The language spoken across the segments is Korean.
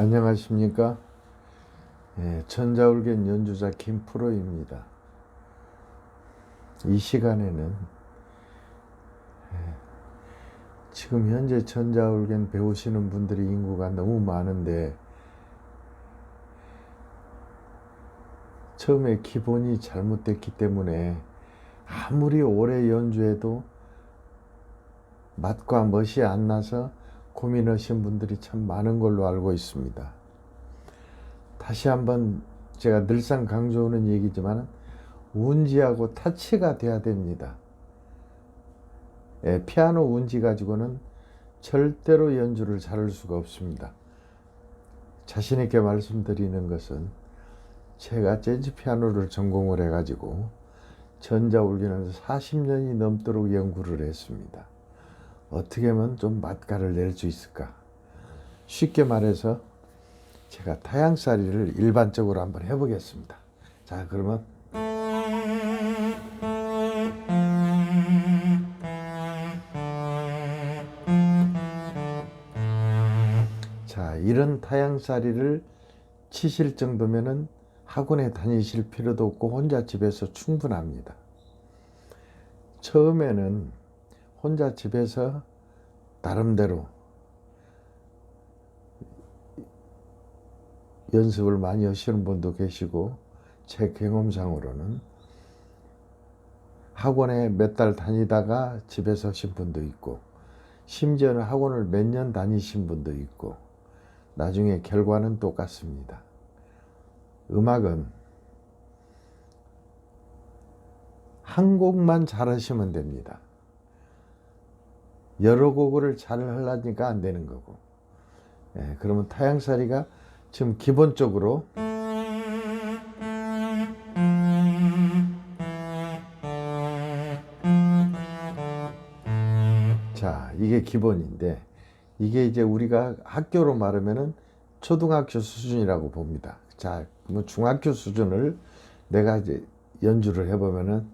안녕하십니까? 예, 전자울겐 연주자 김프로입니다. 이 시간에는 예, 지금 현재 전자울겐 배우시는 분들이 인구가 너무 많은데 처음에 기본이 잘못됐기 때문에 아무리 오래 연주해도 맛과 멋이 안 나서 고민하신 분들이 참 많은 걸로 알고 있습니다. 다시 한번 제가 늘상 강조하는 얘기지만 운지하고 타치가 돼야 됩니다. 예, 피아노 운지 가지고는 절대로 연주를 잘할 수가 없습니다. 자신 있게 말씀드리는 것은 제가 재즈 피아노를 전공을 해가지고 전자울기는 40년이 넘도록 연구를 했습니다. 어떻게 하면 좀 맛깔을 낼 수 있을까? 쉽게 말해서 제가 타향살이를 일반적으로 한번 해보겠습니다. 자, 그러면 자, 이런 타향살이를 치실 정도면은 학원에 다니실 필요도 없고 혼자 집에서 충분합니다. 처음에는 혼자 집에서 나름대로 연습을 많이 하시는 분도 계시고 제 경험상으로는 학원에 몇 달 다니다가 집에서 하신 분도 있고 심지어는 학원을 몇 년 다니신 분도 있고 나중에 결과는 똑같습니다. 음악은 한 곡만 잘하시면 됩니다. 여러 곡을 잘 하려니까 안 되는 거고. 예, 그러면 타향살이가 지금 기본적으로 자, 이게 기본인데 이게 이제 우리가 학교로 말하면은 초등학교 수준이라고 봅니다. 자, 그러면 중학교 수준을 내가 이제 연주를 해보면은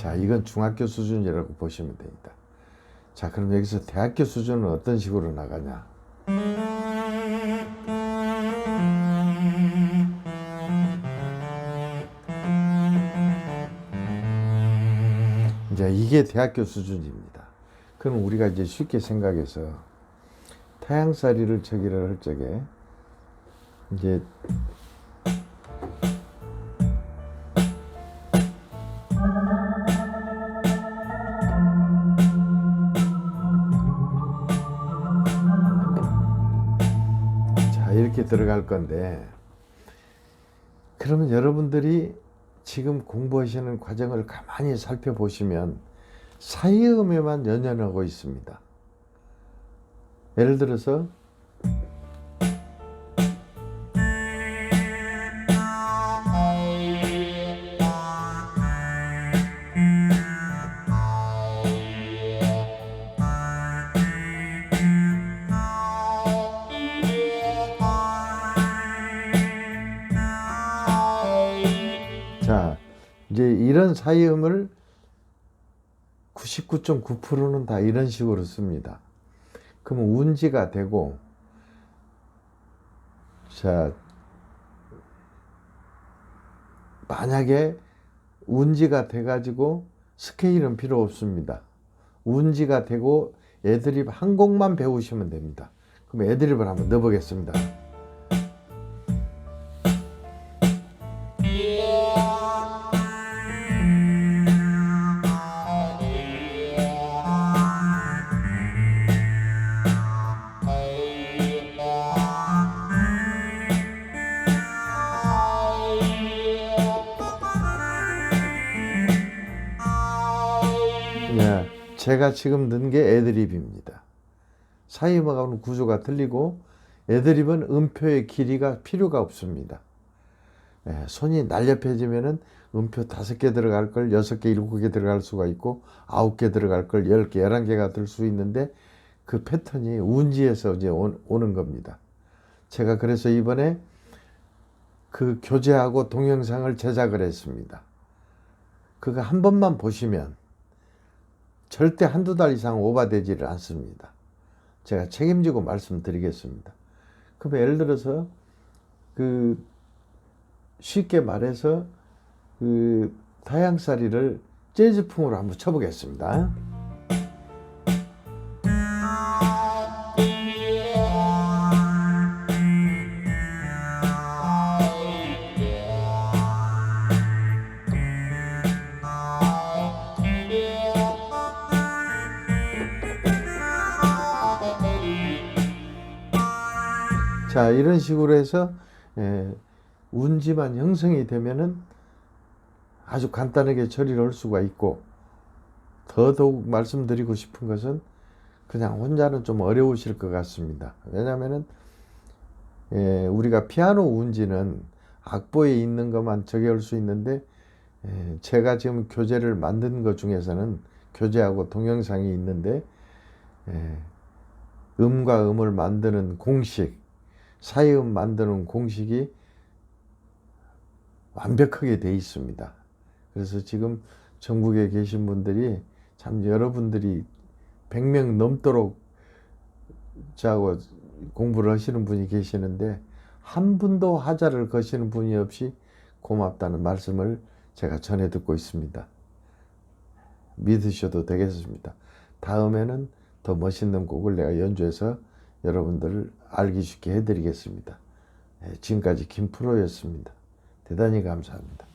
자, 이건 중학교 수준이라고 보시면 됩니다. 자, 그럼 여기서 대학교 수준은 어떤 식으로 나가냐? 이제 이게 대학교 수준입니다. 그럼 우리가 이제 쉽게 생각해서 타향살이를 저기를 할 적에 이제 이렇게 들어갈 건데 그러면 여러분들이 지금 공부하시는 과정을 가만히 살펴보시면 사이음에만 연연하고 있습니다. 예를 들어서 이런 사이음을 99.9%는 다 이런 식으로 씁니다. 그러면 운지가 되고, 자, 만약에 운지가 돼가지고 스케일은 필요 없습니다. 운지가 되고 애드립 한 곡만 배우시면 됩니다. 그럼 애드립을 한번 넣어보겠습니다. 제가 지금 넣은 게 애드립입니다. 사이음하고는 구조가 틀리고 애드립은 음표의 길이가 필요가 없습니다. 예, 손이 날렵해지면은 음표 다섯 개 들어갈 걸 여섯 개, 일곱 개 들어갈 수가 있고 아홉 개 들어갈 걸 열 개, 열한 개가 들 수 있는데 그 패턴이 운지에서 이제 오, 오는 겁니다. 제가 그래서 이번에 그 교재하고 동영상을 제작을 했습니다. 그거 한 번만 보시면 절대 한두 달 이상 오바되지를 않습니다. 제가 책임지고 말씀드리겠습니다. 그럼 예를 들어서 그 쉽게 말해서 그 타양살이를 재즈풍으로 한번 쳐보겠습니다. 자 이런 식으로 해서 예, 운지만 형성이 되면은 아주 간단하게 처리를 할 수가 있고 더더욱 말씀드리고 싶은 것은 그냥 혼자는 좀 어려우실 것 같습니다. 왜냐하면은 예, 우리가 피아노 운지는 악보에 있는 것만 적용할 수 있는데 예, 제가 지금 교재를 만든 것 중에서는 교재하고 동영상이 있는데 예, 음과 음을 만드는 공식 사이음 만드는 공식이 완벽하게 돼 있습니다. 그래서 지금 전국에 계신 분들이 참 여러분들이 100명 넘도록 저하고 공부를 하시는 분이 계시는데 한 분도 하자를 거시는 분이 없이 고맙다는 말씀을 제가 전해 듣고 있습니다. 믿으셔도 되겠습니다. 다음에는 더 멋있는 곡을 내가 연주해서 여러분들을 알기 쉽게 해드리겠습니다. 예, 지금까지 김프로였습니다. 대단히 감사합니다.